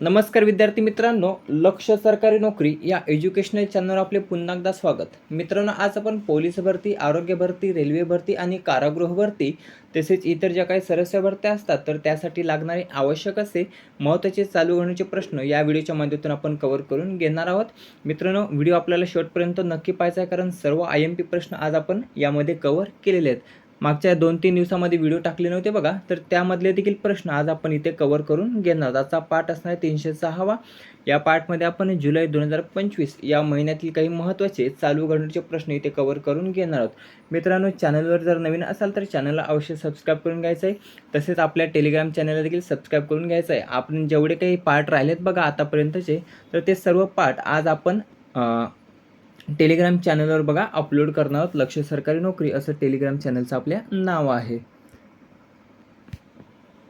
नमस्कार विद्यार्थी मित्रांनो लक्ष सरकारी नोकरी या एज्युकेशनल चॅनलवर आपले पुन्हा एकदा स्वागत. मित्रांनो आज आपण पोलीस भरती आरोग्य भरती रेल्वे भरती आणि कारागृह भरती तसेच इतर ज्या काही सरस्य भरत्या असतात तर त्यासाठी लागणारे आवश्यक असे महत्त्वाचे चालू होण्याचे प्रश्न या व्हिडिओच्या माध्यमातून आपण कव्हर करून घेणार आहोत. मित्रांनो व्हिडिओ आपल्याला शेवटपर्यंत नक्की पाहायचा आहे कारण सर्व आय एम पी प्रश्न आज आपण यामध्ये कव्हर केलेले आहेत. मागच्या दोन तीन दिवसामध्ये व्हिडिओ टाकले नव्हते बघा. तर त्यामधले देखील प्रश्न आज आपण इथे कव्हर करून घेणार आहोत. आजचा पाठ असणार आहे तीनशे सहावा. या पार्टमध्ये आपण जुलै दोन हजार पंचवीस या महिन्यातील काही महत्त्वाचे चालू घडण्याचे प्रश्न इथे कव्हर करून घेणार आहोत. मित्रांनो चॅनलवर जर नवीन असाल तर चॅनलला अवश्य सबस्क्राईब करून घ्यायचं आहे. तसेच आपल्या टेलिग्राम चॅनलला देखील सबस्क्राईब करून घ्यायचं आहे. आपण जेवढे काही पार्ट राहिलेत बघा आतापर्यंतचे तर ते सर्व पाठ आज आपण टेलिग्राम चॅनलवर बघा अपलोड करणार आहोत. लक्ष सरकारी नोकरी असं टेलिग्राम चॅनलचं आपल्या नाव आहे.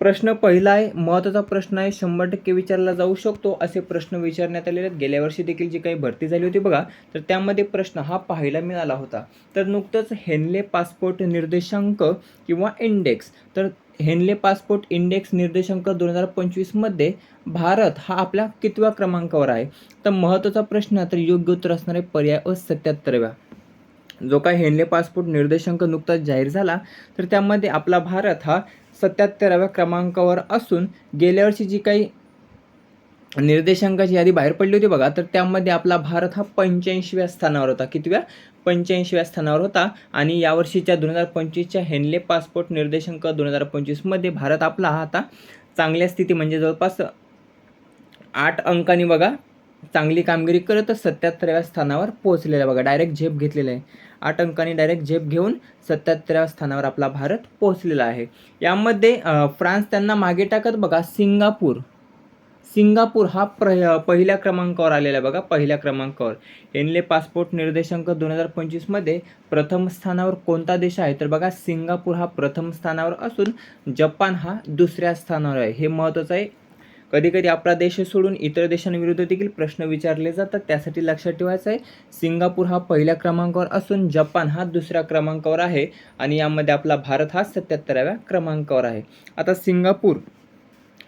प्रश्न पहिला आहे महत्त्वाचा प्रश्न आहे शंभर टक्के विचारला जाऊ शकतो असे प्रश्न विचारण्यात आलेले आहेत. गेल्या वर्षी देखील जी काही भरती झाली होती बघा तर त्यामध्ये प्रश्न हा पाहायला मिळाला होता. तर नुकतंच हेनले पासपोर्ट निर्देशांक किंवा इंडेक्स तर हेनले पासपोर्ट इंडेक्स निर्देशांक दोन हजार पंचवीसमध्ये भारत हा आपल्या कितव्या क्रमांकावर आहे? तर महत्त्वाचा प्रश्न तर योग्य उत्तर असणारे पर्याय व सत्याहत्तरव्या जो काय हेनले पासपोर्ट निर्देशांक नुकताच जाहीर झाला तर त्यामध्ये आपला भारत हा सत्याहत्तराव्या क्रमांकावर असून गेल्या वर्षी जी काही निर्देशांकाची यादी बाहेर पडली होती बघा. तर त्यामध्ये आपला भारत हा पंच्याऐंशीव्या स्थानावर होता. कितव्या? पंच्याऐंशीव्या स्थानावर होता. आणि यावर्षीच्या दोन हजार पंचवीसच्या हेनले पासपोर्ट निर्देशांक दोन हजार पंचवीसमध्ये भारत आपला हा आता चांगल्या स्थिती म्हणजे जवळपास आठ अंकांनी बघा चांगली कामगिरी करत सत्याहत्तराव्या स्थानावर पोहोचलेला बघा. डायरेक्ट झेप घेतलेला आहे. आठ अंकांनी डायरेक्ट झेप घेऊन सत्याहत्तराव्या स्थानावर आपला भारत पोहोचलेला आहे. यामध्ये फ्रान्स त्यांना मागे टाकत बघा. सिंगापूर. सिंगापूर हा प्र पहिल्या क्रमांकावर आलेला आहे बघा पहिल्या क्रमांकावर. एनले पासपोर्ट निर्देशांक दोन हजार पंचवीसमध्ये प्रथम स्थानावर कोणता देश आहे? तर बघा सिंगापूर हा प्रथम स्थानावर असून जपान हा दुसऱ्या स्थानावर आहे. हे महत्त्वाचं आहे. कधीकधी आपला देश सोडून इतर देशांविरुद्ध देखील प्रश्न विचारले जातात त्यासाठी लक्षात ठेवायचं आहे सिंगापूर हा पहिल्या क्रमांकावर असून जपान हा दुसऱ्या क्रमांकावर आहे आणि यामध्ये आपला भारत हा सत्याहत्तराव्या क्रमांकावर आहे. आता सिंगापूर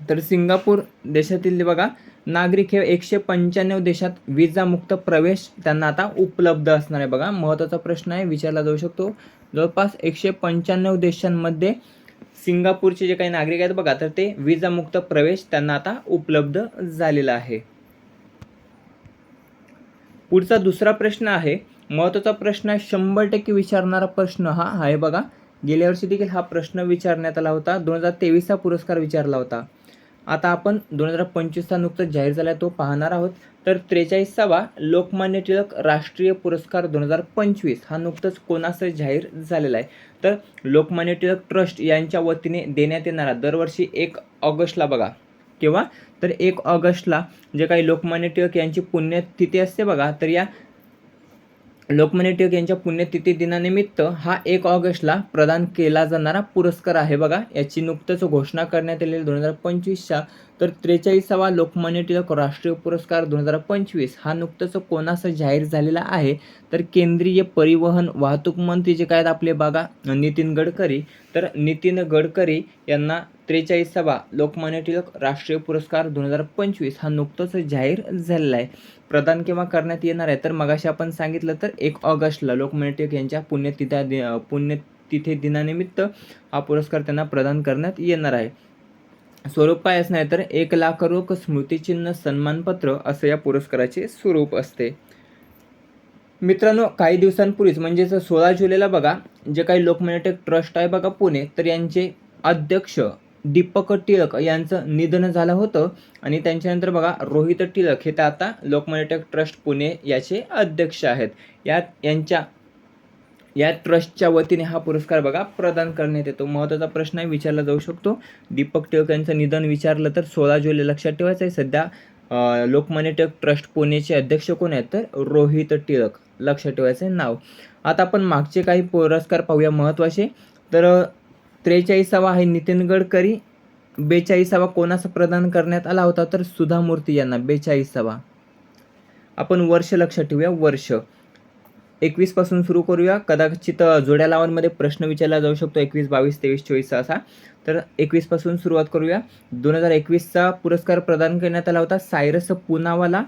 तर सिंगापूर देशातील बघा नागरिक हे एकशे पंच्याण्णव देशात विजामुक्त प्रवेश त्यांना आता उपलब्ध असणार आहे. बघा महत्त्वाचा प्रश्न आहे विचारला जाऊ शकतो. जवळपास एकशे पंच्याण्णव देशांमध्ये सिंगापूरचे जे काही नागरिक आहेत बघा तर ते विजामुक्त प्रवेश त्यांना आता उपलब्ध झालेला आहे. पुढचा दुसरा प्रश्न आहे महत्त्वाचा प्रश्न आहे शंभर टक्के विचारणारा प्रश्न हा आहे बघा. गेल्या वर्षी देखील हा प्रश्न विचारण्यात आला होता. दोन हजार तेवीसचा पुरस्कार विचारला होता. आता आपण दोन हजार पंचवीसचा नुकताच जाहीर झाला तो पाहणार आहोत. तर त्रेचाळीसावा लोकमान्य टिळक राष्ट्रीय पुरस्कार दोन हजार पंचवीस हा नुकतंच कोणास जाहीर झालेला आहे? तर लोकमान्य टिळक ट्रस्ट यांच्या वतीने देण्यात येणारा दरवर्षी एक ऑगस्टला बघा. किंवा तर एक ऑगस्टला जे काही लोकमान्य टिळक यांची पुण्यतिथी असते बघा तर या लोकमान्य टिळक यांच्या पुण्यतिथी दिनानिमित्त हा एक ऑगस्टला प्रदान केला जाणारा पुरस्कार आहे बघा. याची नुकतंच घोषणा करण्यात आलेली दोन हजार पंचवीसच्या तर त्रेचाळीसावा लोकमान्य टिळक राष्ट्रीय पुरस्कार दोन हजार पंचवीस हा नुकतंच कोणाचा जाहीर झालेला आहे? तर केंद्रीय परिवहन वाहतूक मंत्री जे काय आहेत आपले बघा नितीन गडकरी. तर नितीन गडकरी यांना त्रेचाळीसावा लोकमान्य टिळक राष्ट्रीय पुरस्कार दोन हजार पंचवीस हा नुकतंच जाहीर झालेला आहे. प्रदान किंवा करण्यात येणार आहे. तर मगाशी आपण सांगितलं तर एक ऑगस्टला लोकमान्य टिळक यांच्या पुण्यतिथ्या दि पुण्यतिथे दिनानिमित्त हा पुरस्कार त्यांना प्रदान करण्यात येणार आहे. स्वरूप काय असणार आहे तर एक लाख रोख स्मृतिचिन्ह सन्मानपत्र असं या पुरस्काराचे स्वरूप असते. मित्रांनो काही दिवसांपूर्वीच म्हणजेच सोळा जुलैला बघा जे काही लोकमान्य टिळक ट्रस्ट आहे बघा पुणे तर यांचे अध्यक्ष दीपक टिळक यांचं निधन झालं होतं. आणि त्यांच्यानंतर बघा रोहित टिळक हे तर आता लोकमान्य टिळक ट्रस्ट पुणे याचे अध्यक्ष आहेत. यात यांच्या या ट्रस्टच्या वतीने हा पुरस्कार बघा प्रदान करण्यात येतो. महत्त्वाचा प्रश्न विचारला जाऊ शकतो. दीपक टिळक यांचं निधन विचारलं तर सोळा जुलै लक्षात ठेवायचं आहे. सध्या लोकमान्य टिळक ट्रस्ट पुणेचे अध्यक्ष कोण आहेत तर रोहित टिळक. लक्षात ठेवायचं आहे नाव. आता आपण मागचे काही पुरस्कार पाहूया महत्त्वाचे. तर त्रेचाळीसावा आहे नितीन गडकरी. बेचाळीसावा कोणास प्रदान करण्यात आला होता तर सुधा मूर्ती यांना बेचाळीसावा. आपण वर्ष लक्षात ठेवूया वर्ष. एकवीसपासून सुरू करूया. कदाचित जोड्या लावांमध्ये प्रश्न विचारला जाऊ शकतो एकवीस बावीस तेवीस चोवीसचा असा तर एकवीसपासून सुरुवात करूया. दोन हजार एकवीसचा पुरस्कार प्रदान करण्यात आला होता सायरस पुनावाला.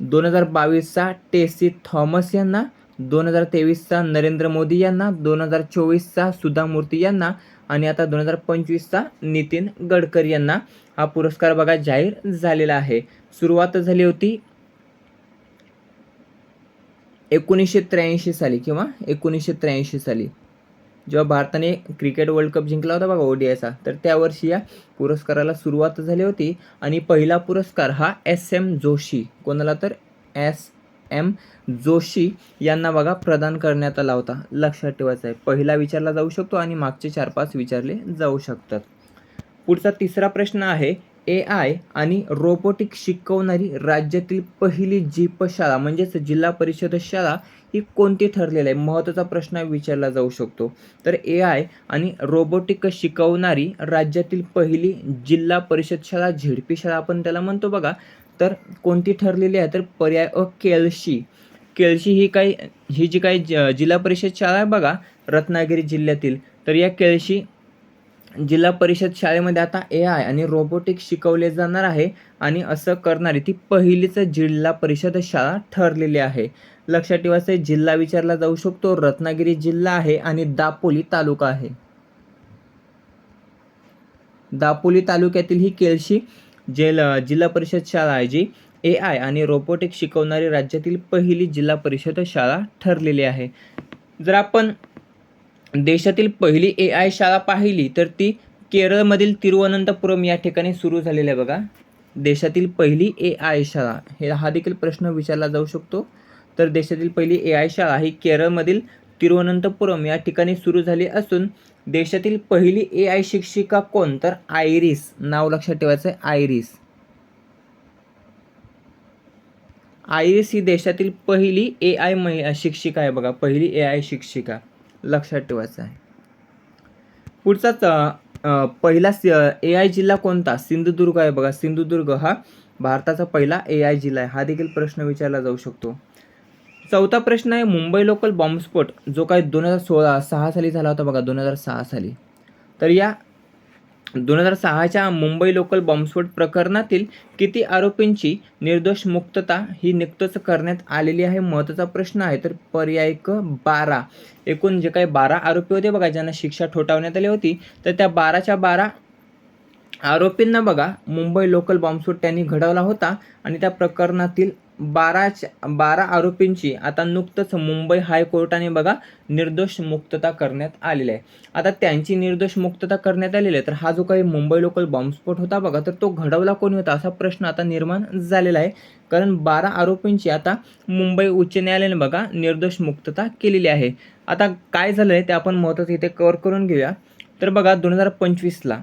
दोन हजार बावीसचा टेसी थॉमस यांना. दोन हजार तेवीसचा नरेंद्र मोदी यांना. दोन हजार चोवीसचा सुधा मूर्ती यांना. आणि आता दोन हजार पंचवीसचा नितीन गडकरी यांना हा पुरस्कार बघा जाहीर झालेला आहे. सुरुवात झाली होती एकोणीसशे त्र्याऐंशी साली किंवा एकोणीसशे त्र्याऐंशी साली. जेव्हा भारताने क्रिकेट वर्ल्ड कप जिंकला होता बघा ओडीआयचा तर त्या वर्षी या पुरस्काराला सुरुवात झाली होती. आणि पहिला पुरस्कार हा एस एम जोशी कोणाला तर एस एम जोशी यांना बघा प्रदान करण्यात आला होता. लक्षात ठेवायचं आहे. पहिला विचारला जाऊ शकतो आणि मागचे चार पाच विचारले जाऊ शकतात. पुढचा तिसरा प्रश्न आहे ए आय आणि रोबोटिक शिकवणारी राज्यातील पहिली जीप शाळा म्हणजेच जिल्हा परिषद शाळा ही कोणती ठरलेली आहे? महत्त्वाचा प्रश्न विचारला जाऊ शकतो. तर ए आय आणि रोबोटिक शिकवणारी राज्यातील पहिली जिल्हा परिषद शाळा झेडपी शाळा आपण त्याला म्हणतो बघा. तर कोणती ठरलेली आहे? तर पर्याय अ केळशी. केळशी ही काही ही जी काही ज- जिल्हा परिषद शाळा आहे बघा रत्नागिरी जिल्ह्यातील तर या केळशी जिल्हा परिषद शाळेमध्ये आता ए आय आणि रोबोटिक्स शिकवले जाणार आहे आणि असं करणारी ती पहिलीच जिल्हा परिषद शाळा ठरलेली आहे. लक्षात ठेवायचं जिल्हा विचारला जाऊ शकतो रत्नागिरी जिल्हा आहे आणि दापोली तालुका आहे. दापोली तालुक्यातील ही केळशी जेल जिल्हा परिषद शाळा आहे जी ए आय आणि रोबोटिक शिकवणारी राज्यातील पहिली जिल्हा परिषद शाळा ठरलेली आहे. जर आपण देशातील पहिली ए आय शाळा पाहिली तर ती केरळमधील तिरुवनंतपुरम या ठिकाणी सुरू झालेली आहे बघा. देशातील पहिली ए आय शाळा हे हा देखील प्रश्न विचारला जाऊ शकतो. तर देशातील पहिली ए आय शाळा ही केरळमधील तिरुवनंतपुरम या ठिकाणी सुरू झाली असून देशातील पहिली ए आय शिक्षिका कोण? तर आयरिस. नाव लक्षात ठेवायचं आहे आयरिस. आयरिस ही देशातील पहिली ए आय महि शिक्षिका आहे बघा. पहिली ए आय शिक्षिका. लक्षात ठेवायचं आहे पुढचाच पहिला ए आय जिल्हा कोणता? सिंधुदुर्ग आहे बघा. सिंधुदुर्ग हा भारताचा पहिला ए आय जिल्हा आहे. हा देखील प्रश्न विचारला जाऊ शकतो. चौथा प्रश्न आहे मुंबई लोकल बॉम्बस्फोट जो काही दोन हजार सोळा सहा साली झाला होता बघा दोन हजार सहा साली. तर या दोन हजार सहाच्या मुंबई लोकल बॉम्बस्फोट प्रकरणातील किती आरोपींची निर्दोष मुक्तता ही नुकतंच करण्यात आलेली आहे महत्त्वाचा प्रश्न आहे. तर पर्याय क बारा. एकूण जे काही बारा आरोपी होते बघा ज्यांना शिक्षा ठोठावण्यात आली होती तर त्या बाराच्या बारा आरोपींना बघा मुंबई लोकल बॉम्बस्फोट त्यांनी घडवला होता आणि त्या प्रकरणातील बाराच्या बारा आरोपींची आता नुकतंच मुंबई हायकोर्टाने बघा निर्दोष मुक्तता करण्यात आलेली आहे. आता त्यांची निर्दोष मुक्तता करण्यात आलेली आहे तर हा जो काही मुंबई लोकल बॉम्बस्फोट होता बघा तर तो घडवला कोणी होता असा प्रश्न आता निर्माण झालेला आहे. कारण बारा आरोपींची आता मुंबई उच्च न्यायालयाने बघा निर्दोष मुक्तता केलेली आहे. आता काय झालं आहे ते आपण महत्त्वाचं इथे कव्हर करून घेऊया. तर बघा दोन हजार पंचवीसला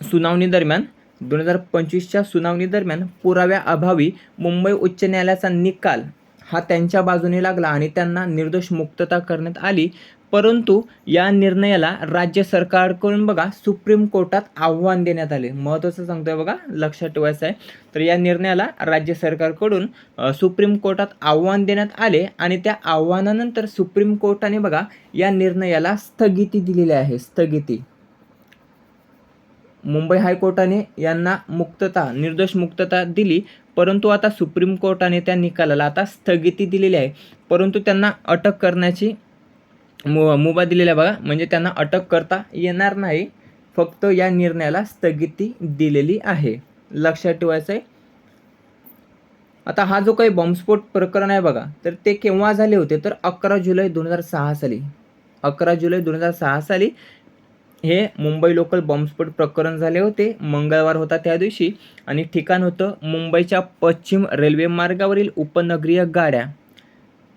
सुनावणी दरम्यान दोन हजार पंचवीसच्या सुनावणी दरम्यान पुराव्याअभावी मुंबई उच्च न्यायालयाचा निकाल हा त्यांच्या बाजूने लागला आणि त्यांना निर्दोष मुक्तता करण्यात आली. परंतु या निर्णयाला राज्य सरकारकडून बघा सुप्रीम कोर्टात आव्हान देण्यात आले. महत्त्वाचं सांगतोय बघा लक्षात ठेवायचं आहे तर या निर्णयाला राज्य सरकारकडून सुप्रीम कोर्टात आव्हान देण्यात आले आणि त्या आव्हानानंतर सुप्रीम कोर्टाने बघा या निर्णयाला स्थगिती दिलेली आहे. स्थगिती. मुंबई हायकोर्टाने यांना मुक्तता निर्दोष मुक्तता दिली परंतु आता सुप्रीम कोर्टाने त्या निकालाला आता स्थगिती दिलेली आहे. परंतु त्यांना अटक करण्याची मु मुभा दिलेला आहे बघा. म्हणजे त्यांना अटक करता येणार नाही. फक्त या निर्णयाला स्थगिती दिलेली आहे. लक्षात ठेवायचं आहे आता हा जो काही बॉम्बस्फोट प्रकरण आहे बघा तर ते केव्हा झाले होते? तर अकरा जुलै दोन हजार सहा साली. अकरा जुलै दोन हजार सहा साली हे मुंबई लोकल बॉम्बस्फोट प्रकरण झाले होते. मंगळवार होता त्या दिवशी आणि ठिकाण होतं मुंबईच्या पश्चिम रेल्वे मार्गावरील उपनगरीय गाड्या.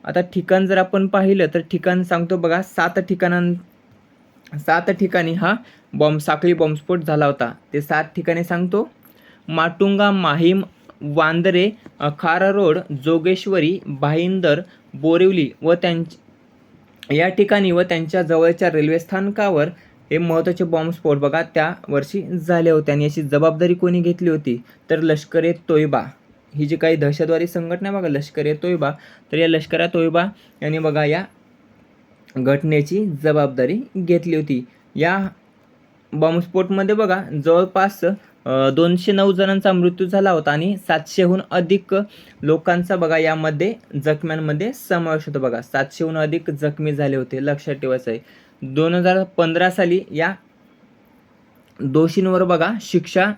आता ठिकाण जर आपण पाहिलं तर ठिकाण सांगतो बघा सात ठिकाणां सात ठिकाणी हा बॉम्ब साखळी बॉम्बस्फोट झाला होता. ते सात ठिकाणी सांगतो. माटुंगा माहीम वांदरे खारा रोड जोगेश्वरी भाईंदर बोरिवली व त्यांच्या या ठिकाणी व त्यांच्या जवळच्या रेल्वे स्थानकावर हे महत्त्वाचे बॉम्बस्फोट बघा त्या वर्षी झाले होते आणि याची जबाबदारी कोणी घेतली होती? तर लष्कर ए तोयबा. ही जी काही दहशतवादी संघटना बघा लष्कर ए तोयबा. तर या लष्करा तोयबा यांनी बघा या घटनेची जबाबदारी घेतली होती. या बॉम्बस्फोटमध्ये बघा जवळपास दोनशे नऊ जणांचा मृत्यू झाला होता आणि सातशेहून अधिक लोकांचा बघा यामध्ये जखम्यांमध्ये समावेश होतो बघा. सातशेहून अधिक जखमी झाले होते लक्षात ठेवायचं आहे. दोन हजार पंधरा साली या दोषींवर बघा शिक्षा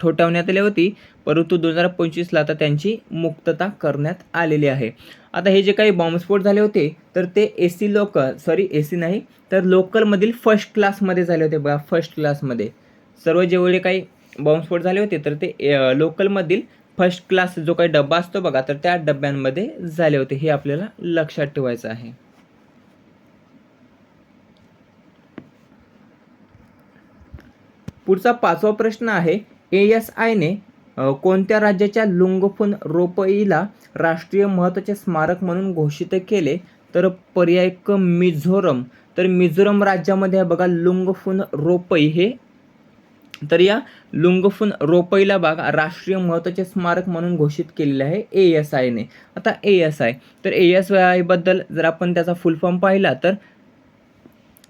ठोठावण्यात आली होती. परंतु दोन हजार पंचवीसला आता त्यांची मुक्तता करण्यात आलेली आहे. आता हे जे काही बॉम्बस्फोट झाले होते तर ते A C local sorry A C नाही तर लोकलमधील फर्स्ट क्लासमध्ये झाले होते बघा फर्स्ट क्लासमध्ये सर्व जेवढे काही बॉम्बस्फोट झाले होते तर ते लोकलमधील फर्स्ट क्लास जो काही डब्बा असतो बघा तर त्या डब्यांमध्ये झाले होते. हे आपल्याला लक्षात ठेवायचं आहे. पुढचा पाचवा प्रश्न आहे ए एस आयने कोणत्या राज्याच्या लुंगफुन रोपईला राष्ट्रीय महत्त्वाचे स्मारक म्हणून घोषित केले? तर पर्याय क मिझोरम. तर मिझोरम राज्यामध्ये आहे बघा लुंगफुन रोपई हे. तर या लुंगफुन रोपईला बघा राष्ट्रीय महत्त्वाचे स्मारक म्हणून घोषित केलेले आहे ए एस आयने आता ए एस आय तर ए एस आयबद्दल जर आपण त्याचा फुल फॉर्म पाहिला तर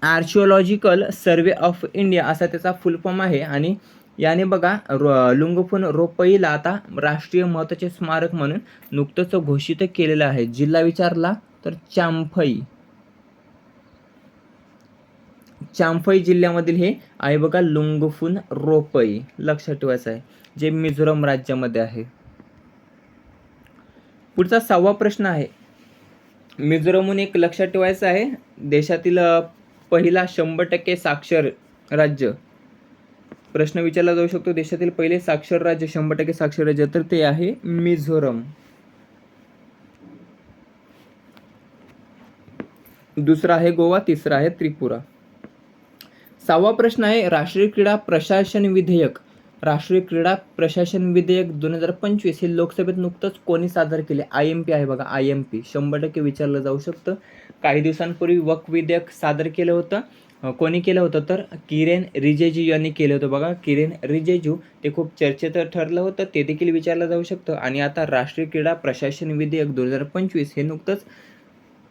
आर्किओलॉजिकल सर्वे ऑफ इंडिया असा त्याचा फुल फॉर्म आहे आणि याने बघा रो लुंगफुन रोपईला आता राष्ट्रीय महत्त्वाचे स्मारक म्हणून नुकतंच घोषित केलेलं आहे. जिल्हा विचारला तर चांफई चांफई जिल्ह्यामधील हे आहे बघा लुंगफुन रोपई लक्षात ठेवायचं आहे. जे मिझोरम राज्यामध्ये आहे. पुढचा सहावा प्रश्न आहे. मिझोरमहून एक लक्षात ठेवायचं आहे. देशातील पहिला शंभर टक्के साक्षर राज्य. प्रश्न विचारला जाऊ शकतो देशातील पहिले साक्षर राज्य शंभर टक्के साक्षर राज्य. तर ते आहे मिझोरम. दुसरा आहे गोवा तिसरा आहे त्रिपुरा. सहावा प्रश्न आहे राष्ट्रीय क्रीडा प्रशासन विधेयक. राष्ट्रीय क्रीडा प्रशासन विधेयक दोन हजार पंचवीस हे लोकसभेत नुकतंच कोणी सादर केले? आय एम पी आहे बघा आय एम पी शंभर टक्के विचारलं जाऊ शकतं. काही दिवसांपूर्वी वक विधेयक सादर केलं होतं. कोणी केलं होतं? तर किरेन रिजेजू यांनी केलं होतं बघा. किरेन रिजेजू ते खूप चर्चेत ठरलं होतं ते देखील विचारलं जाऊ शकतं. आणि आता राष्ट्रीय क्रीडा प्रशासन विधेयक दोन हजार पंचवीस हे नुकतंच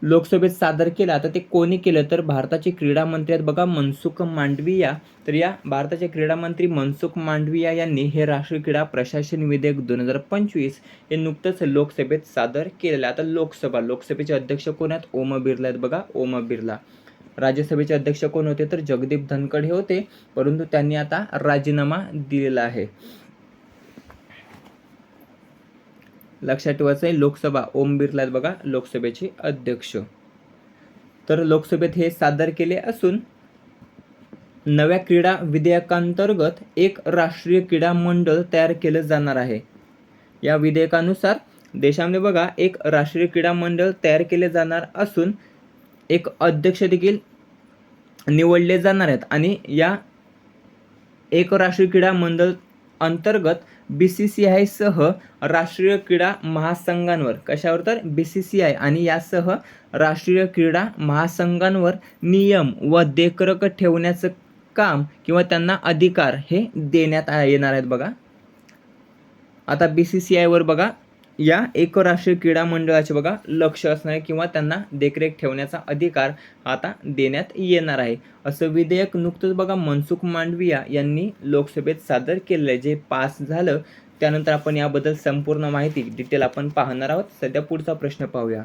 लोकसभेत सादर केला तर ते कोणी केलं? तर भारताचे क्रीडा मंत्री आहेत बघा मनसुख मांडविया. तर या भारताचे क्रीडा मंत्री मनसुख मांडविया यांनी हे राष्ट्रीय क्रीडा प्रशासन विधेयक दोन हजार पंचवीस हे नुकतंच लोकसभेत सादर केलेलं आहे. आता लोकसभा लोकसभेचे अध्यक्ष कोण आहेत? ओम बिर्ला आहेत बघा ओम बिर्ला. राज्यसभेचे अध्यक्ष कोण होते? तर जगदीप धनखड हे होते परंतु त्यांनी आता राजीनामा दिलेला आहे. लक्षात ठेवायचं आहे लोकसभा ओम बिर्ला आहेत बघा लोकसभेचे अध्यक्ष. तर लोकसभेत हे सादर केले असून नव्या क्रीडा विधेयकांतर्गत एक राष्ट्रीय क्रीडा मंडळ तयार केलं जाणार आहे. या विधेयकानुसार देशामध्ये बघा एक राष्ट्रीय क्रीडा मंडळ तयार केले जाणार असून एक अध्यक्ष देखील निवडले जाणार आहेत. आणि या एक राष्ट्रीय क्रीडा मंडळ अंतर्गत बी सी सी आय सह राष्ट्रीय क्रीडा महासंघांवर. कशावर तर? बी सी सी आय आणि यासह राष्ट्रीय क्रीडा महासंघांवर नियम व देखरेख ठेवण्याचं काम किंवा त्यांना अधिकार हे देण्यात येणार आहेत बघा. आता बी सी सी आयवर बघा. या एक राष्ट्रीय क्रीडा मंडळाचे बघा लक्ष असणारे किंवा त्यांना देखरेख ठेवण्याचा अधिकार आता देण्यात येणार आहे. असं विधेयक नुकतंच बघा मनसुख मांडविया यांनी लोकसभेत सादर केलेलं आहे. जे पास झालं त्यानंतर आपण याबद्दल संपूर्ण माहिती डिटेल आपण पाहणार आहोत. सध्या पुढचा प्रश्न पाहूया.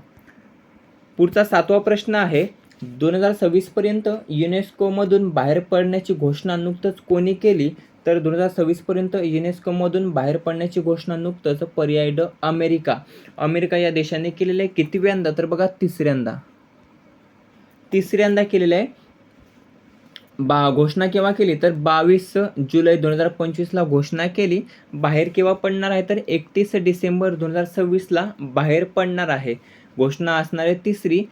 पुढचा सातवा प्रश्न आहे दोन हजार सव्वीसपर्यंत युनेस्कोमधून बाहेर पडण्याची घोषणा नुकतंच कोणी केली? तर दोन हजार सव्वीसपर्यंत युनेस्कोमधून बाहेर पडण्याची घोषणा नुकतंच पर्याय ड अमेरिका अमेरिका या देशाने केलेलं आहे. कितव्यांदा? तर बघा तिसऱ्यांदा. तिसऱ्यांदा केलेलं आहे. बा घोषणा केव्हा केली? तर बावीस जुलै दोन हजार पंचवीसला घोषणा केली. बाहेर केव्हा पडणार आहे? तर एकतीस डिसेंबर दोन हजार सव्वीसला बाहेर पडणार आहे. घोषणा असणार आहे तिसरी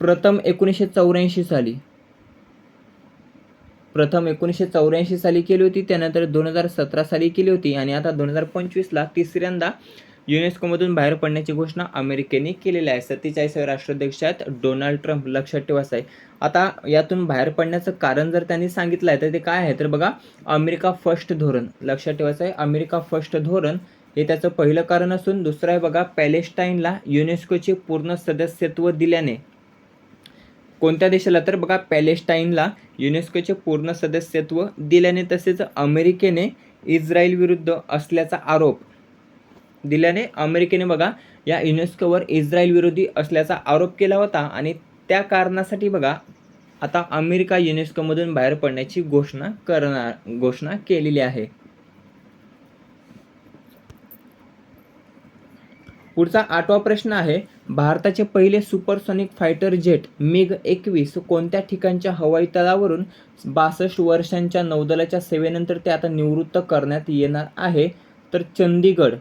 प्रथम एकोणीसशे चौऱ्याऐंशी साली. प्रथम एकोणीसशे चौऱ्याऐंशी साली केली होती त्यानंतर दोन हजार सतरा साली केली होती आणि आता दोन हजार पंचवीसला तिसऱ्यांदा युनेस्कोमधून बाहेर पडण्याची घोषणा अमेरिकेने केलेली आहे. सत्तेचाळीसावे राष्ट्राध्यक्ष आहेत डोनाल्ड ट्रम्प लक्षात ठेवायचं आहे आता यातून बाहेर पडण्याचं कारण जर त्यांनी सांगितलं आहे तर ते काय आहे? तर बघा अमेरिका फर्स्ट धोरण. लक्षात ठेवायचं आहे अमेरिका फर्स्ट धोरण हे त्याचं पहिलं कारण असून दुसरं आहे बघा पॅलेस्टाईनला युनेस्कोचे पूर्ण सदस्यत्व दिल्याने. कोणत्या देशाला तर बघा पॅलेस्टाईनला युनेस्कोचे पूर्ण सदस्यत्व दिल्याने तसेच अमेरिकेने इस्रायल विरुद्ध असल्याचा आरोप दिल्याने अमेरिकेने बघा या युनेस्कोवर इस्रायल विरोधी असल्याचा आरोप केला होता आणि त्या कारणासाठी बघा आता अमेरिका युनेस्कोमधून बाहेर पडण्याची घोषणा करणार घोषणा केलेली आहे. पुढचा आठवा प्रश्न आहे भारताचे पहिले सुपरसॉनिक फायटर जेट मिग एकवीस कोणत्या ठिकाणच्या हवाई तळावरून बासष्ट वर्षांच्या नौदलाच्या सेवेनंतर ते आता निवृत्त करण्यात येणार आहे? तर चंदीगड.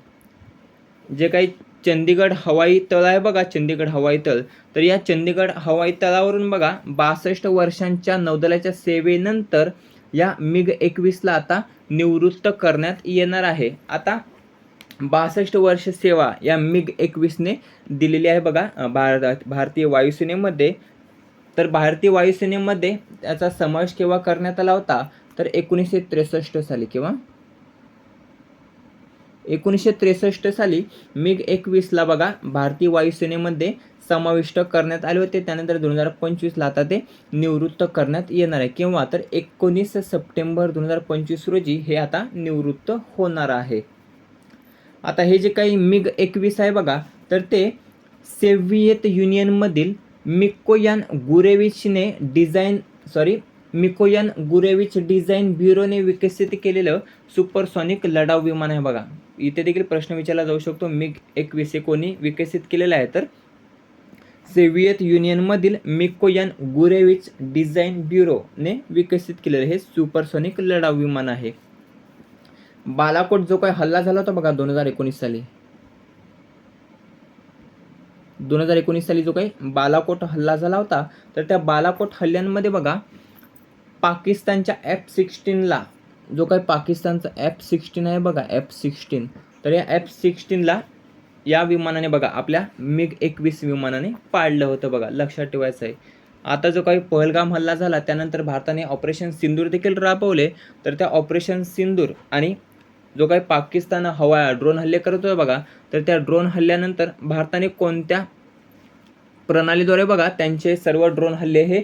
जे काही चंदीगड हवाई तळ आहे बघा चंदीगड हवाई तळ. तर या चंदीगड हवाई तळावरून बघा बासष्ट वर्षांच्या नौदलाच्या सेवेनंतर या मिग एकवीसला आता निवृत्त करण्यात येणार आहे. आता बासष्ट वर्ष सेवा या मिग एकवीसने दिलेली आहे बघा. अं, भारत भारतीय वायुसेनेमध्ये. तर भारतीय वायुसेनेमध्ये त्याचा समावेश केव्हा करण्यात आला होता? तर एकोणीसशे त्रेसष्ट साली किंवा? एकोणीसशे त्रेसष्ट साली मिग एकवीसला बघा भारतीय वायुसेनेमध्ये समाविष्ट करण्यात आले होते. त्यानंतर दोन हजार पंचवीसला आता ते निवृत्त करण्यात येणार आहे. किंवा तर एकोणीस सप्टेंबर दोन हजार पंचवीस रोजी हे आता निवृत्त होणार आहे. आता हे जे काही मिग एकवीस आहे बघा तर ते सेव्हिएत युनियनमधील Mikoyan गुरेविचने design sorry Mikoyan Gurevich design ब्युरोने विकसित केलेलं सुपरसॉनिक लढाऊ विमान आहे बघा. इथे देखील प्रश्न विचारला जाऊ शकतो मिग एकवीस हे कोणी विकसित केलेलं आहे? तर सेव्हिएत युनियनमधील मिकोयान गुरेविच डिझाईन ब्युरोने विकसित केलेलं हे सुपरसॉनिक लढाऊ विमान आहे. बालाकोट जो काही हल्ला झाला होता बघा दोन हजार एकोणीस साली. दोन हजार एकोणीस साली जो काही बालाकोट हल्ला झाला होता तर त्या बालाकोट हल्ल्यांमध्ये बघा पाकिस्तानच्या एफ सिक्स्टीनला जो काही पाकिस्तानचा एफ सिक्स्टीन आहे बघा एफ सिक्स्टीन तर या एफ सिक्स्टीनला या विमानाने बघा आपल्या मिग एकवीस विमानाने पाडलं होतं बघा लक्षात ठेवायचं आहे. आता जो काही पहलगाम हल्ला झाला त्यानंतर भारताने ऑपरेशन सिंदूर देखील राबवले तर त्या ऑपरेशन सिंदूर आणि जो काही पाकिस्तान हवा ड्रोन हल्ले करत होता बघा तर त्या ड्रोन हल्ल्यानंतर भारताने कोणत्या प्रणालीद्वारे बघा त्यांचे सर्व ड्रोन हल्ले हे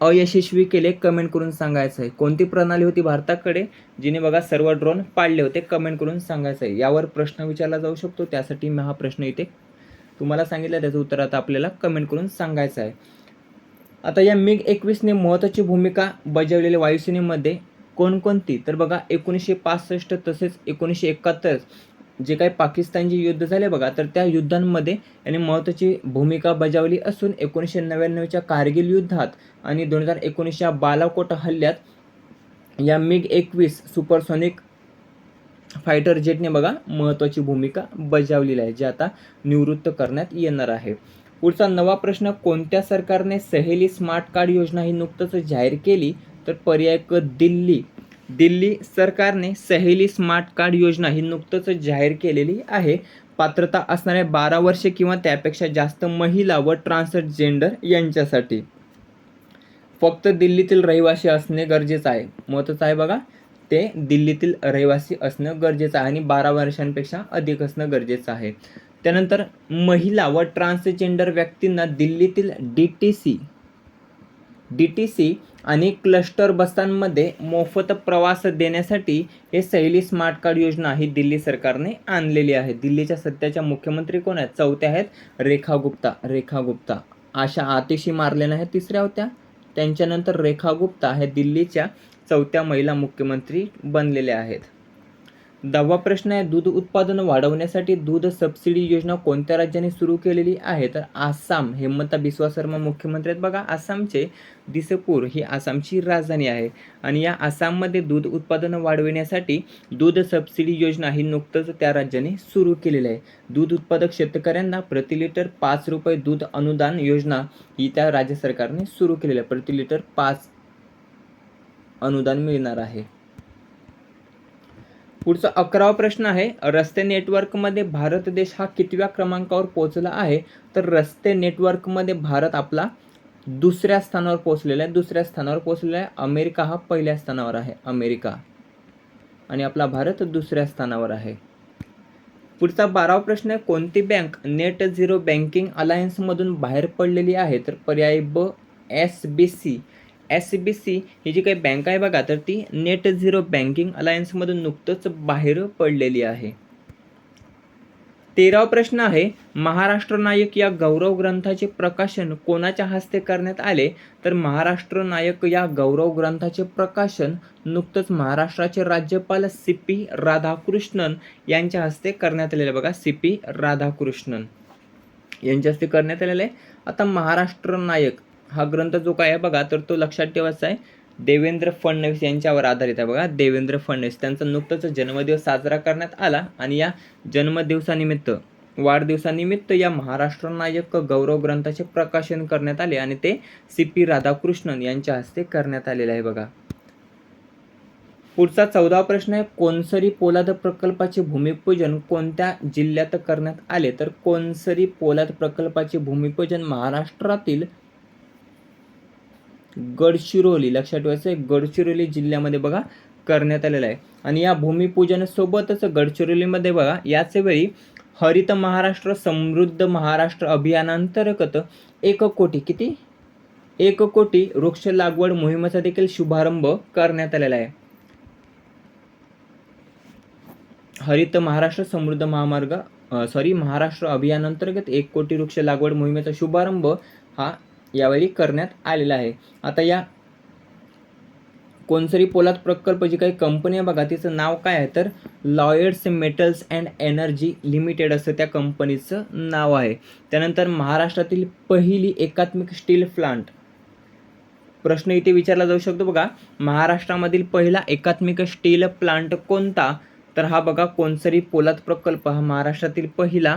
अयशस्वी केले कमेंट करून सांगायचं आहे. कोणती प्रणाली होती भारताकडे जिने बघा सर्व ड्रोन पाडले होते कमेंट करून सांगायचं आहे. यावर प्रश्न विचारला जाऊ शकतो त्यासाठी मी हा प्रश्न इथे तुम्हाला सांगितलं त्याचं उत्तर आता आपल्याला कमेंट करून सांगायचं आहे. आता या मिग एकवीसने महत्त्वाची भूमिका बजावलेल्या वायुसेनेमध्ये कोणकोणती? तर बघा एकोणीसशे पासष्ट तसेच एकोणीसशे एकाहत्तर जे काही पाकिस्तानचे युद्ध झाले बघा तर त्या युद्धांमध्ये याने महत्त्वाची भूमिका बजावली असून एकोणीसशे नव्याण्णवच्या कारगिल युद्धात आणि दोन हजार एकोणीसच्या बालाकोट हल्ल्यात या मिग एकवीस सुपरसॉनिक फायटर जेटने बघा महत्त्वाची भूमिका बजावलेली आहे जे आता निवृत्त करण्यात येणार आहे. पुढचा नवा प्रश्न कोणत्या सरकारने सहेली स्मार्ट कार्ड योजना ही नुकतंच जाहीर केली? तर पर्याय क दिल्ली. दिल्ली सरकारने सहेली स्मार्ट कार्ड योजना ही नुकतंच जाहीर केलेली आहे. पात्रता असणाऱ्या बारा वर्षे किंवा त्यापेक्षा जास्त महिला व ट्रान्सजेंडर यांच्यासाठी. फक्त दिल्लीतील रहिवासी असणे गरजेचं आहे. महत्त्वाचं आहे बघा ते दिल्लीतील रहिवासी असणं गरजेचं आहे आणि बारा वर्षांपेक्षा अधिक असणं गरजेचं आहे. त्यानंतर महिला व ट्रान्सजेंडर व्यक्तींना दिल्लीतील D T C D T C आणि क्लस्टर बसांमध्ये मोफत प्रवास देण्यासाठी हे सैली स्मार्ट कार्ड योजना ही दिल्ली सरकारने आणलेली आहे. दिल्लीच्या सध्याच्या मुख्यमंत्री कोण आहेत? चौथ्या आहेत रेखा गुप्ता. रेखा गुप्ता. आशा आतिशी मारलेल्या आहेत तिसऱ्या होत्या. त्यांच्यानंतर रेखा गुप्ता हे दिल्लीच्या चौथ्या महिला मुख्यमंत्री बनलेल्या आहेत. दहावा प्रश्न आहे दूध उत्पादन वाढवण्यासाठी दूध सबसिडी योजना कोणत्या राज्याने सुरू केलेली आहे? तर आसाम हेमंता बिस्वा शर्मा मुख्यमंत्री आहेत. बघा आसामचे दिसपूर ही आसामची राजधानी आहे. आणि या आसाममध्ये दूध उत्पादन वाढविण्यासाठी दूध सबसिडी योजना ही नुकतंच त्या राज्याने सुरू केलेली आहे. दूध उत्पादक शेतकऱ्यांना प्रति लिटर पाच रुपये दूध अनुदान योजना ही त्या राज्य सरकारने सुरू केलेली आहे. प्रति लिटर पाच अनुदान मिळणार आहे. पुढचा अकरावा प्रश्न आहे रस्ते नेटवर्कमध्ये भारत देश हा कितव्या क्रमांकावर पोहोचला आहे? तर रस्ते नेटवर्कमध्ये भारत आपला दुसऱ्या स्थानावर पोहोचलेला आहे दुसऱ्या स्थानावर पोहोचलेला आहे. अमेरिका हा पहिल्या स्थानावर आहे अमेरिका. आणि आपला भारत दुसऱ्या स्थानावर आहे. पुढचा बारावा प्रश्न आहे कोणती बँक नेट झिरो बँकिंग अलायन्समधून बाहेर पडलेली आहे? तर पर्याय ब S B C S C B C ही जी काही बँक आहे बघा तर ती नेट झिरो बँकिंग अलायन्समधून नुकतंच बाहेर पडलेली आहे. तेरावा प्रश्न आहे महाराष्ट्र नायक या गौरव ग्रंथाचे प्रकाशन कोणाच्या हस्ते करण्यात आले? तर महाराष्ट्र नायक या गौरव ग्रंथाचे प्रकाशन नुकतंच महाराष्ट्राचे राज्यपाल सी पी राधाकृष्णन यांच्या हस्ते करण्यात आलेले बघा सी पी राधाकृष्णन यांच्या हस्ते करण्यात आलेलं आहे. आता महाराष्ट्र नायक हा ग्रंथ जो काय आहे बघा तर तो लक्षात ठेवायचा आहे. देवेंद्र फडणवीस यांच्यावर आधारित आहे बघा. देवेंद्र फडणवीस त्यांचा नुकताच जन्मदिवस साजरा करण्यात आला आणि या जन्मदिवसानिमित्त वाढदिवसानिमित्त या महाराष्ट्र नायक गौरव ग्रंथाचे प्रकाशन करण्यात आले आणि ते सी पी राधाकृष्णन यांच्या हस्ते करण्यात आलेले आहे बघा. पुढचा चौदा प्रश्न आहे कोनसरी पोलाद प्रकल्पाचे भूमिपूजन कोणत्या जिल्ह्यात करण्यात आले? तर कोनसरी पोलाद प्रकल्पाचे भूमिपूजन महाराष्ट्रातील गडचिरोली लक्षात ठेवायचं आहे गडचिरोली जिल्ह्यामध्ये बघा करण्यात आलेलं आहे. आणि या भूमिपूजनासोबतच गडचिरोलीमध्ये बघा याच वेळी हरित महाराष्ट्र समृद्ध महाराष्ट्र अभियानांतर्गत एक कोटी किती? एक कोटी वृक्ष लागवड मोहिमेचा देखील शुभारंभ करण्यात आलेला आहे. हरित महाराष्ट्र समृद्ध महामार्ग सॉरी महाराष्ट्र अभियानांतर्गत एक कोटी वृक्ष लागवड मोहिमेचा शुभारंभ हा यावेळी करण्यात आलेला आहे. आता या कोणसरी पोलाद प्रकल्प जी काही कंपनी आहे बघा तिचं नाव काय आहे? तर Lloyds metals and energy limited असं त्या कंपनीचं नाव आहे. त्यानंतर महाराष्ट्रातील पहिली एकात्मिक स्टील प्लांट. प्रश्न इथे विचारला जाऊ शकतो बघा महाराष्ट्रामधील पहिला एकात्मिक स्टील प्लांट कोणता? तर हा बघा कोणसरी पोलाद प्रकल्प हा महाराष्ट्रातील पहिला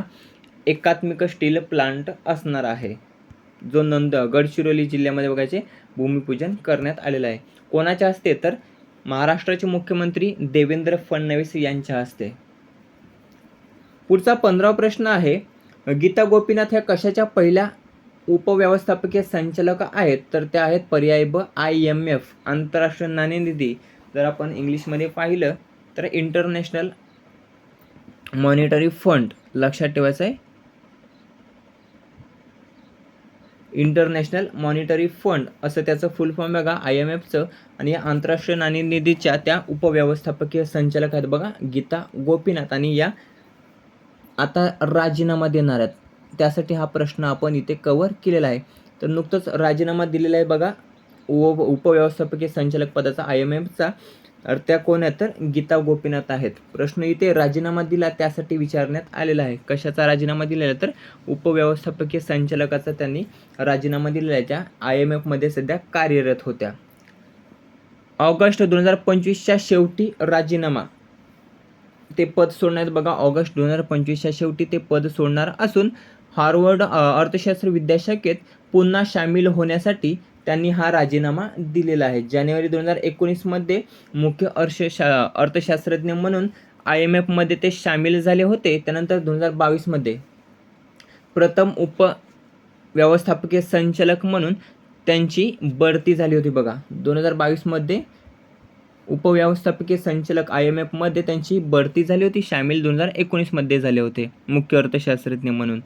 एकात्मिक स्टील प्लांट असणार आहे. जो नंद गडचिरोली जिल्ह्यामध्ये बघायचे भूमिपूजन करण्यात आलेलं आहे. कोणाच्या हस्ते? तर महाराष्ट्राचे मुख्यमंत्री देवेंद्र फडणवीस यांच्या हस्ते. पुढचा पंधरावा प्रश्न आहे गीता गोपीनाथ ह्या कशाच्या पहिल्या उपव्यवस्थापकीय संचालक आहेत? तर त्या आहेत पर्याय ब आय एम एफ आंतरराष्ट्रीय नाणेनिधी जर आपण इंग्लिशमध्ये पाहिलं तर इंटरनॅशनल मॉनिटरी फंड लक्षात ठेवायचं आहे. इंटरनॅशनल मॉनिटरी फंड असं त्याचं फुल फॉर्म बघा आय एम एफचं आणि या आंतरराष्ट्रीय नाणेनिधीच्या त्या उपव्यवस्थापकीय संचालक आहेत बघा गीता गोपीनाथ. आणि या आता राजीनामा देणार आहेत. त्यासाठी हा प्रश्न आपण इथे कवर केलेला आहे. तर नुकतंच राजीनामा दिलेला आहे बघा उप उपव्यवस्थापकीय संचालक पदाचा आय एम एफचा तर त्या कोण आहेत तर गीता गोपीनाथ आहेत. प्रश्न इथे राजीनामा दिला त्यासाठी विचारण्यात आलेला आहे. कशाचा राजीनामा दिलेला तर उपव्यवस्थापकीय संचालकाचा त्यांनी राजीनामा दिलेला आहे. त्या आय एम एफमध्ये सध्या कार्यरत होत्या. ऑगस्ट दोन हजार पंचवीसच्या शेवटी राजीनामा. ते पद सोडण्यात बघा ऑगस्ट दोन हजार पंचवीसच्या शेवटी ते पद सोडणार असून हार्वर्ड अर्थशास्त्र विद्याशाखेत पुन्हा सामील होण्यासाठी त्यांनी हा राजीनामा दिलेला आहे. जानेवारी दोन हजार एकोणीसमध्ये मुख्य अर्थशा अर्थशास्त्रज्ञ म्हणून आय एम एफमध्ये ते सामील झाले होते. त्यानंतर दोन हजार बावीसमध्ये प्रथम उप व्यवस्थापकीय संचालक म्हणून त्यांची बढती झाली होती बघा. दोन हजार बावीसमध्ये उपव्यवस्थापकीय संचालक आय एम एफमध्ये त्यांची बढती झाली होती. सामील दोन हजार एकोणीसमध्ये झाले होते मुख्य अर्थशास्त्रज्ञ म्हणून.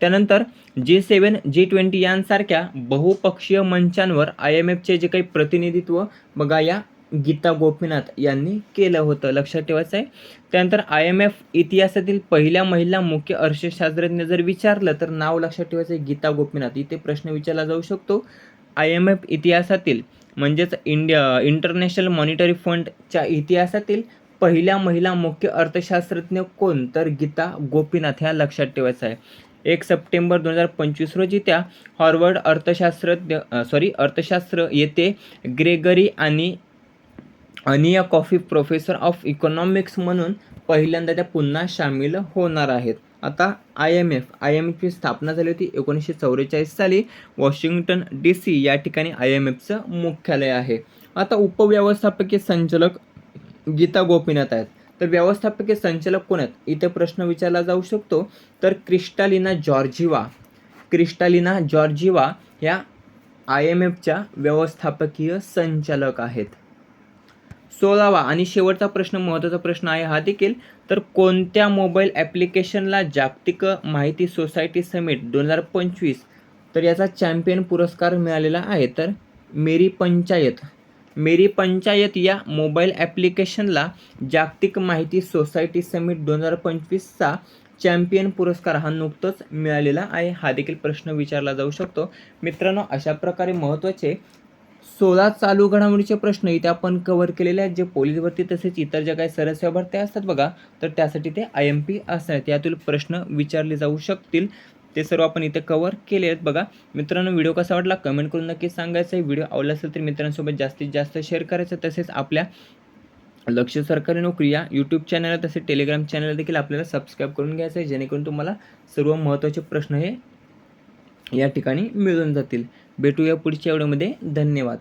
त्यानंतर जे सेवन जी ट्वेंटी यांसारख्या बहुपक्षीय मंचांवर आय एम एफचे जे काही प्रतिनिधित्व बघा या गीता गोपीनाथ यांनी केलं होतं. लक्षात ठेवायचं आहे त्यानंतर आय एम एफ इतिहासातील पहिल्या महिला मुख्य अर्थशास्त्रज्ञ जर विचारलं तर नाव लक्षात ठेवायचं आहे गीता गोपीनाथ. इथे प्रश्न विचारला जाऊ शकतो. आय एम एफ इतिहासातील म्हणजेच इंडिया इंटरनॅशनल मॉनिटरी फंडच्या इतिहासातील पहिल्या महिला मुख्य अर्थशास्त्रज्ञ कोण? तर गीता गोपीनाथ ह्या लक्षात ठेवायचं आहे एक सप्टेंबर दोन हजार पंचवीस रोजी त्या हॉर्वर्ड अर्थशास्त्रज्ञ सॉरी अर्थशास्त्र येथे ग्रेगरी आणि अनिया कॉफी प्रोफेसर ऑफ इकॉनॉमिक्स म्हणून पहिल्यांदा त्या पुन्हा सामील होणार आहेत. आता I M F I M एफची स्थापना झाली होती एकोणीसशे चौवेचाळीस साली. वॉशिंग्टन डी सी या ठिकाणी आय एम एफचं मुख्यालय आहे. आता उपव्यवस्थापकीय संचालक गीता गोपीनाथ आहेत. तर व्यवस्थापकीय संचालक कोण आहेत? इथे प्रश्न विचारला जाऊ शकतो. तर क्रिस्टालिना जॉर्जिवा. क्रिस्टालिना जॉर्जिवा ह्या आय एम एफच्या व्यवस्थापकीय संचालक आहेत. सोळावा आणि शेवटचा प्रश्न महत्त्वाचा प्रश्न आहे हा देखील. तर कोणत्या मोबाईल ॲप्लिकेशनला जागतिक माहिती सोसायटी समिट दोन हजार पंचवीस तर याचा चॅम्पियन पुरस्कार मिळालेला आहे. तर मेरी पंचायत. मेरी पंचायत या मोबाईल ॲप्लिकेशनला जागतिक माहिती सोसायटी समिट दोन हजार पंचवीसचा चॅम्पियन पुरस्कार हा नुकतंच मिळालेला आहे. हा देखील प्रश्न विचारला जाऊ शकतो. मित्रांनो अशा प्रकारे महत्त्वाचे सोळा चालू घडामोडीचे प्रश्न इथे आपण कव्हर केलेले आहेत. जे पोलीस भरती तसेच इतर ज्या काही सरस्या भरत्या असतात बघा तर त्यासाठी ते आय एम पी असतात यातील प्रश्न विचारले जाऊ शकतील. ते सर्व आपण इथे कवर केले आहेत. बघा मित्रांनो व्हिडिओ कसा वाटला? कमेंट करून नक्की सांगायचं आहे. व्हिडिओ आवडला असेल तर मित्रांसोबत जास्तीत जास्त शेअर करायचं. तसेच आपल्या लक्ष सरकारी नोकरी या यूट्यूब चॅनल तसेच टेलिग्राम चॅनल देखील आपल्याला सबस्क्राईब करून घ्यायचं आहे. जेणेकरून तुम्हाला सर्व महत्त्वाचे प्रश्न हे या ठिकाणी मिळून जातील. भेटूया पुढच्या व्हिडिओमध्ये धन्यवाद.